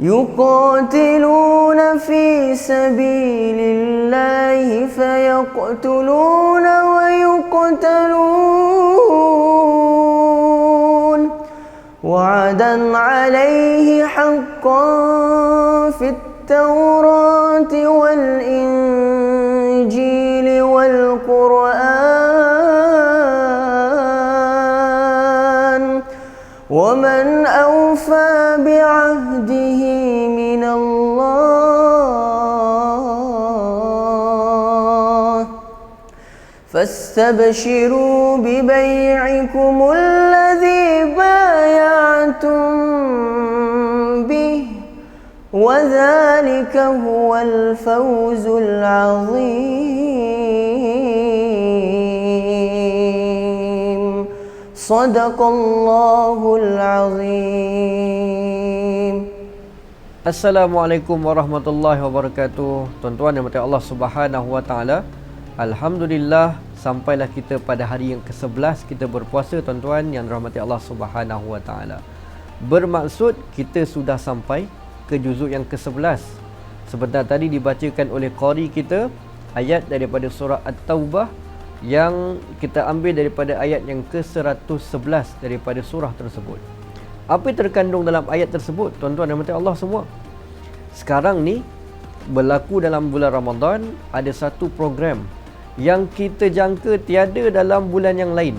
يقاتلون في سبيل الله فيقتلون ويقتلون. وعدا عليه حقا في التوراة والإنجيل والقرآن. ومن أوفى فاستبشروا ببيعكم الذي بايعتم به وذلك هو الفوز العظيم. صدق الله العظيم. السلام عليكم ورحمة الله وبركاته. تنتوان يمتع الله سبحانه وتعالى Alhamdulillah sampailah kita pada hari yang ke-11 kita berpuasa tuan-tuan yang dirahmati Allah Subhanahu wa taala. Bermaksud kita sudah sampai ke juzuk yang ke-11. Sebentar tadi dibacakan oleh qari kita ayat daripada surah At-Taubah yang kita ambil daripada ayat yang ke-111 daripada surah tersebut. Apa yang terkandung dalam ayat tersebut tuan-tuan dan Allah semua? Sekarang ni berlaku dalam bulan Ramadan ada satu program yang kita jangka tiada dalam bulan yang lain.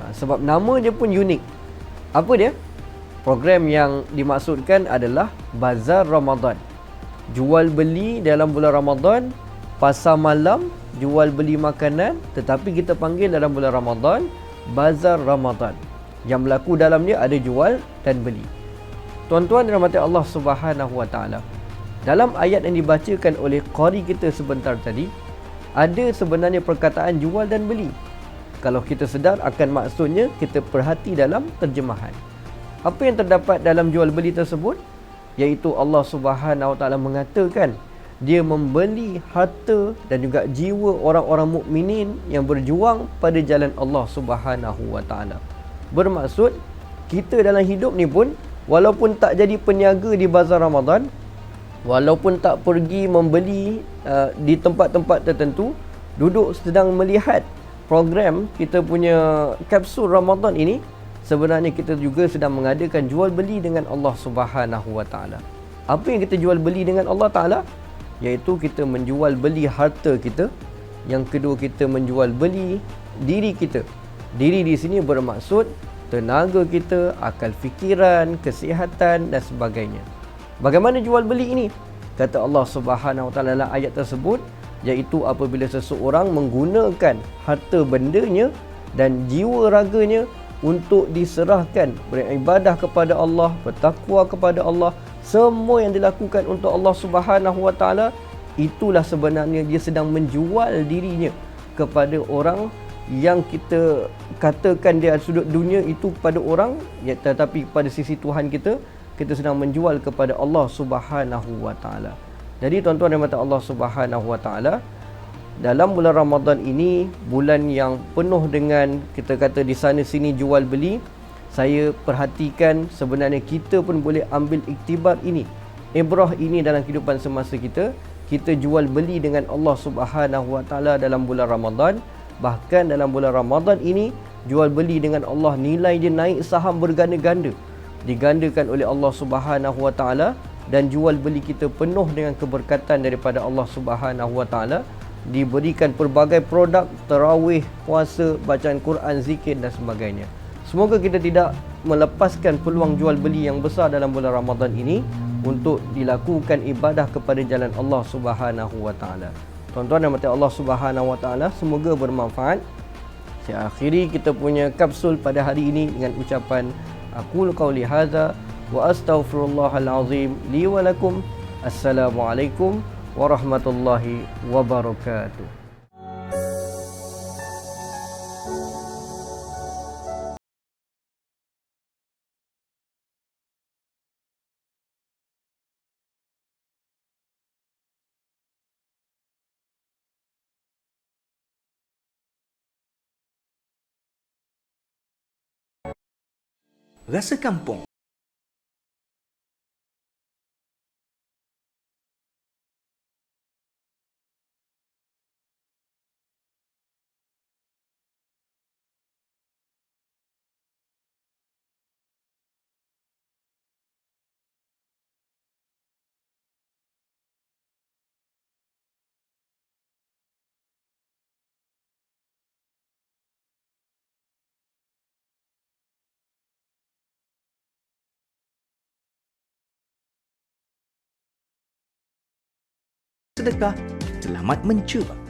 Ha, sebab nama dia pun unik. Apa dia? Program yang dimaksudkan adalah Bazar Ramadan. Jual beli dalam bulan Ramadan, pasar malam, jual beli makanan tetapi kita panggil dalam bulan Ramadan Bazar Ramadan. Yang berlaku dalam dia ada jual dan beli. Tuan-tuan dan rahmati Allah Subhanahu Wa Taala. Dalam ayat yang dibacakan oleh qari kita sebentar tadi, ada sebenarnya perkataan jual dan beli. Kalau kita sedar akan maksudnya kita perhati dalam terjemahan. Apa yang terdapat dalam jual beli tersebut? Iaitu Allah Subhanahu Taala mengatakan dia membeli harta dan juga jiwa orang-orang mukminin yang berjuang pada jalan Allah Subhanahu Wa Taala. Bermaksud kita dalam hidup ni pun walaupun tak jadi peniaga di bazar Ramadan, walaupun tak pergi membeli uh, di tempat-tempat tertentu, duduk sedang melihat program kita punya kapsul Ramadan ini, sebenarnya kita juga sedang mengadakan jual beli dengan Allah Subhanahu Wa Taala. Apa yang kita jual beli dengan Allah Taala? Iaitu kita menjual beli harta kita. Yang kedua kita menjual beli diri kita. Diri di sini bermaksud tenaga kita, akal fikiran, kesihatan dan sebagainya. Bagaimana jual beli ini? Kata Allah Subhanahu Wa Taala dalam ayat tersebut, iaitu apabila seseorang menggunakan harta bendanya dan jiwa raganya untuk diserahkan beribadah kepada Allah, bertakwa kepada Allah, semua yang dilakukan untuk Allah Subhanahu Wa Taala itulah sebenarnya dia sedang menjual dirinya kepada orang yang kita katakan dia sudut dunia itu pada orang ya, tetapi pada sisi Tuhan kita kita sedang menjual kepada Allah Subhanahu wa taala. Jadi tuan-tuan dan puan Allah Subhanahu wa taala dalam bulan Ramadan ini bulan yang penuh dengan kita kata di sana sini jual beli saya perhatikan sebenarnya kita pun boleh ambil iktibar ini. Ibrah ini dalam kehidupan semasa kita kita jual beli dengan Allah Subhanahu wa taala dalam bulan Ramadan. Bahkan dalam bulan Ramadan ini jual beli dengan Allah nilai dia naik saham berganda-ganda digandakan oleh Allah Subhanahu Wa Taala dan jual beli kita penuh dengan keberkatan daripada Allah Subhanahu Wa Taala diberikan pelbagai produk tarawih, puasa, bacaan Quran, zikir dan sebagainya. Semoga kita tidak melepaskan peluang jual beli yang besar dalam bulan Ramadan ini untuk dilakukan ibadah kepada jalan Allah Subhanahu Wa Taala. Tuan-tuan dan mati Allah Subhanahu Wa Taala, semoga bermanfaat. Saya akhiri kita punya kapsul pada hari ini dengan ucapan أقول قولي هذا وأستغفر الله العظيم لي ولكم. السلام عليكم ورحمة الله وبركاته. Rasa kampung sedekah selamat mencuba.